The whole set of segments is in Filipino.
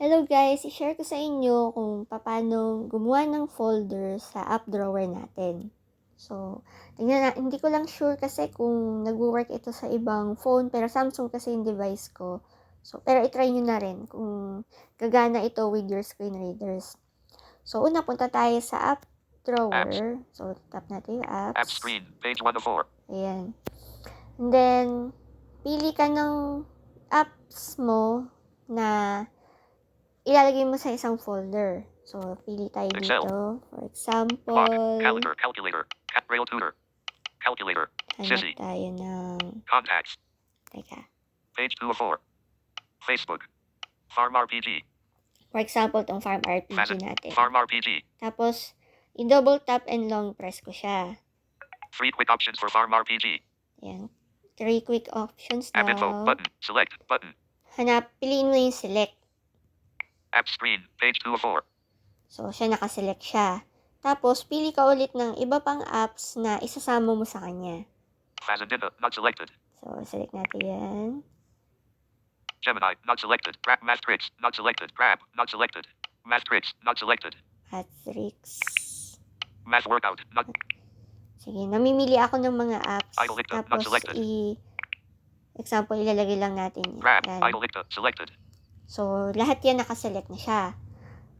Hello guys, i-share ko sa inyo kung paano gumawa ng folder sa app drawer natin. So, tingnan na, hindi ko lang sure kasi kung nag-work ito sa ibang phone, pero Samsung kasi yung device ko. So, pero i-try nyo na rin kung gagana ito with your screen readers. So, una punta tayo sa app drawer. So, tap natin yung apps. App screen, page 1 of 4. Ayan. And then, pili ka ng apps mo na ilalagay mo sa isang folder. So, pili tayo Excel. dito. For Clock, example, calendar, calculator, cat rail tutor, calculator, hanap Sissy. tayo ng, contacts, teka. page 2 of 4. Facebook, Farm RPG, For example, tong Farm RPG Facet, natin. Farm RPG, Tapos, i-double tap and long press ko siya. three quick options for Farm RPG. Ayan. Three quick options App info, daw. button, select, button. Hanap, piliin mo yung select. App screen, page 2 of 4. So, siya nakaselect siya. Tapos, pili ka ulit ng iba pang apps na isasama mo sa kanya. Fazendina, not selected. So, select natin yan. Gemini, not selected. Grab Matrix, not selected. Grab, not selected. Matrix, not selected. Hatrix. Math workout, not Sige, namimili ako ng mga apps. Not Tapos, i... Example, ilalagay lang natin idle dicta, selected. So, lahat yan nakaselect na siya.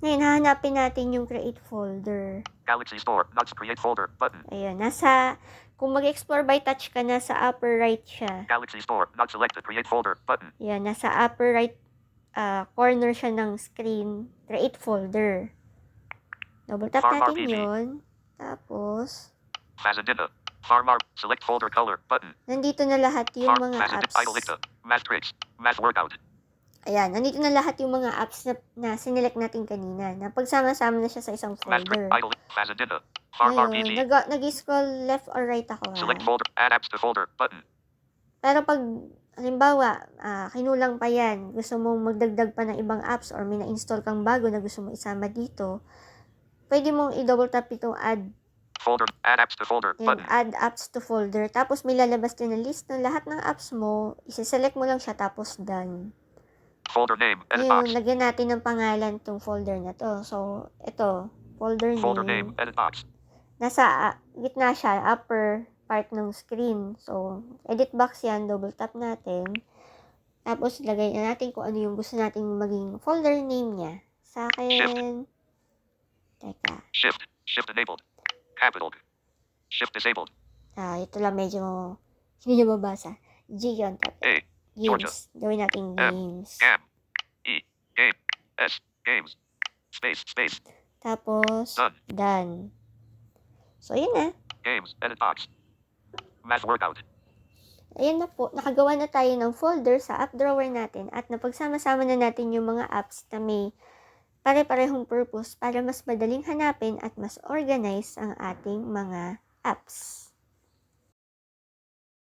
Ngayon, hahanapin natin yung create folder. Galaxy Store, not create folder, button. Ayun, nasa... Kung mag-explore by touch ka, nasa upper right siya. Galaxy Store, not selected, create folder, button. Yan, nasa upper right ah, corner siya ng screen. Create folder. Double tap Farm natin RPG. yun. Tapos, Fazendina, Farm Art, select folder color, button. nandito na lahat yung Farm, mga Fazendina, apps. idle dicta, Matrix, math workout. Ayan, nandito na lahat yung mga apps na, na sinelect natin kanina. Na pagsama-sama na siya sa isang folder. RPG. nag- nag-scroll left or right ako Select ha. folder, add apps to folder, button. Pero pag, halimbawa, ah, kinulang pa yan, gusto mong magdagdag pa ng ibang apps or may na-install kang bago na gusto mong isama dito, pwede mong i-double tap itong add, Folder, add apps to folder, yung button. add apps to folder. Tapos may lalabas din na list ng lahat ng apps mo, isi-select mo lang siya tapos done. Folder name, edit Ngayon, box. lagyan natin ng pangalan tong folder na to. So, ito, folder name. Folder name, edit box. nasa ah, gitna siya, upper part ng screen. So, edit box yan, double tap natin. Tapos, lagay na natin kung ano yung gusto nating maging folder name niya. Sa akin, teka, Shift, shift enabled. Capital. Shift disabled. ah, ito lang medyo hindi niya mabasa. G yun, tap. A, Games. Gawin natin games. Gam. E, game. S, games. Space, space. Tapos, Done. done. So, yun na. Games, edit box. Math workout. Ayan na po, nakagawa na tayo ng folder sa app drawer natin at napagsama-sama na natin yung mga apps na may pare-parehong purpose para mas madaling hanapin at mas organize ang ating mga apps.